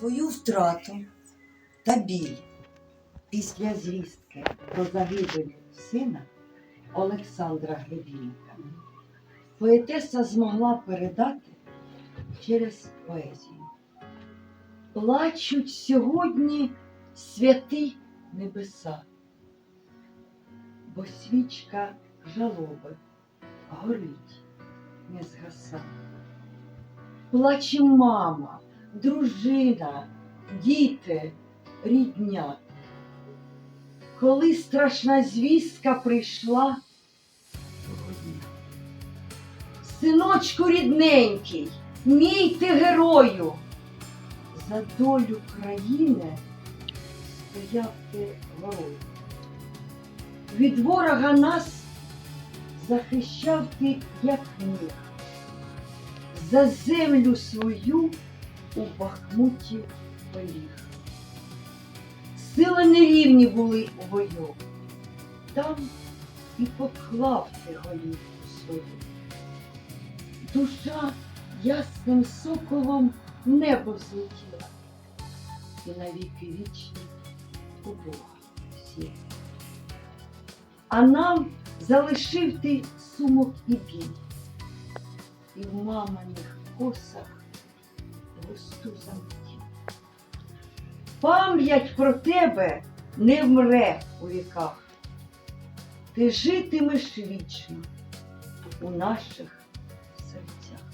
Свою втрату та біль після звістки про загибель сина Олександра Гребінка поетеса змогла передати через поезію. Плачуть сьогодні святі небеса, бо свічка жалоби горить, не згаса. Плаче мама, дружина, діти, рідня. Коли страшна звістка прийшла. Синочку рідненький, мій ти герою, за долю країни стояв ти горою. Від ворога нас захищав ти, як міг за землю свою у Бахмуті поліг. Сили нерівні були у бою, там і поклав ти голівку свою. Душа ясним соколом небо злетіла, і навіки вічні у Бога сіла. А нам залишив ти сумок і біль і в маминих косах Ісуса. Пам'ять про тебе не вмре у віках. Ти житимеш вічно у наших серцях.